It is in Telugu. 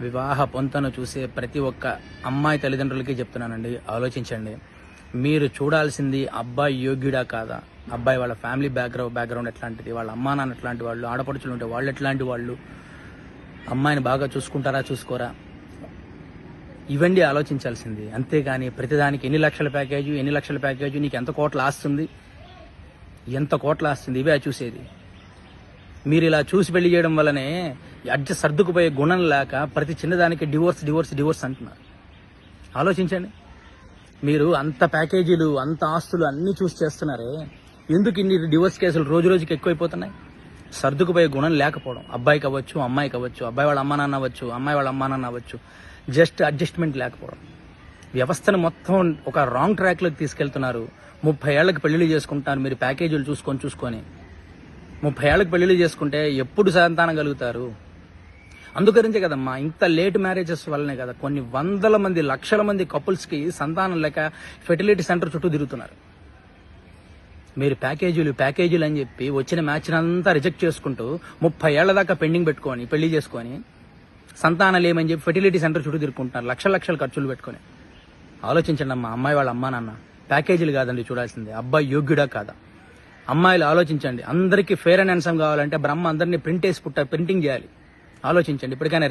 వివాహ పొంతను చూసే ప్రతి ఒక్క అమ్మాయి తల్లిదండ్రులకి చెప్తున్నానండి. ఆలోచించండి. మీరు చూడాల్సింది అబ్బాయి యోగ్యుడా కాదా? అబ్బాయి వాళ్ళ ఫ్యామిలీ బ్యాక్గ్రౌండ్ బ్యాక్గ్రౌండ్ ఎట్లాంటిది? వాళ్ళ అమ్మా నాన్న ఎట్లాంటి వాళ్ళు? ఆడపడుచులు ఉంటే వాళ్ళు ఎట్లాంటి వాళ్ళు? అమ్మాయిని బాగా చూసుకుంటారా చూసుకోరా? ఇవండి ఆలోచించాల్సింది. అంతేగాని ప్రతిదానికి ఎన్ని లక్షల ప్యాకేజీ ఎన్ని లక్షల ప్యాకేజీ నీకు ఎంత కోట్ల ఆస్తుంది? ఎంత కోట్ల ఆస్తుంది? ఇవే చూసేది. మీరు ఇలా చూసి పెళ్ళి చేయడం వల్లనే అడ్జ సర్దుకుపోయే గుణం లేక ప్రతి చిన్నదానికి డివోర్స్ డివోర్స్ డివోర్స్ అంటున్నారు. ఆలోచించండి. మీరు అంత ప్యాకేజీలు అంత ఆస్తులు అన్నీ చూసి చేస్తున్నారే. ఎందుకు ఇన్ని డివోర్స్ కేసులు రోజు రోజుకి ఎక్కువైపోతున్నాయి? సర్దుకుపోయే గుణం లేకపోవడం. అబ్బాయికి కావచ్చు అమ్మాయికి కావచ్చు అబ్బాయి వాళ్ళ అమ్మా నాన్న అవ్వచ్చు అమ్మాయి వాళ్ళ అమ్మా నాన్న అవ్వచ్చు. జస్ట్ అడ్జస్ట్మెంట్ లేకపోవడం. వ్యవస్థను మొత్తం ఒక రాంగ్ ట్రాక్లోకి తీసుకెళ్తున్నారు. ముప్పై ఏళ్ళకి పెళ్ళిళ్ళు చేసుకుంటున్నారు. మీరు ప్యాకేజీలు చూసుకొని చూసుకొని. ముప్పై ఏళ్ళకి పెళ్ళిళ్ళు చేసుకుంటే ఎప్పుడు సంతానం కలుగుతారు? అందుకరించే కదమ్మా ఇంత లేట్ మ్యారేజెస్ వల్లనే కదా కొన్ని వందల మంది లక్షల మంది కపుల్స్కి సంతానం లేక ఫెర్టిలిటీ సెంటర్ చుట్టూ తిరుగుతున్నారు. మీరు ప్యాకేజీలు ప్యాకేజీలు అని చెప్పి వచ్చిన మ్యాచ్ని అంతా రిజెక్ట్ చేసుకుంటూ ముప్పై ఏళ్ళ దాకా పెండింగ్ పెట్టుకొని పెళ్ళి చేసుకొని సంతానం లేమని చెప్పి ఫెర్టిలిటీ సెంటర్ చుట్టూ తిరుగుకుంటున్నారు లక్షల లక్షల ఖర్చులు పెట్టుకొని. ఆలోచించండి అమ్మా అమ్మాయి వాళ్ళ అమ్మా నాన్న ప్యాకేజీలు కాదండి చూడాల్సింది అబ్బాయి యోగ్యుడా కాదా? అమ్మాయిలు ఆలోచించండి. అందరికీ ఫేర్ అండ్ హ్యాండ్సమ్ కావాలంటే బ్రహ్మ అందరినీ ప్రింట్ వేసి పుట్ట ప్రింటింగ్ చేయాలి. ఆలోచించండి. ఇప్పటికైనా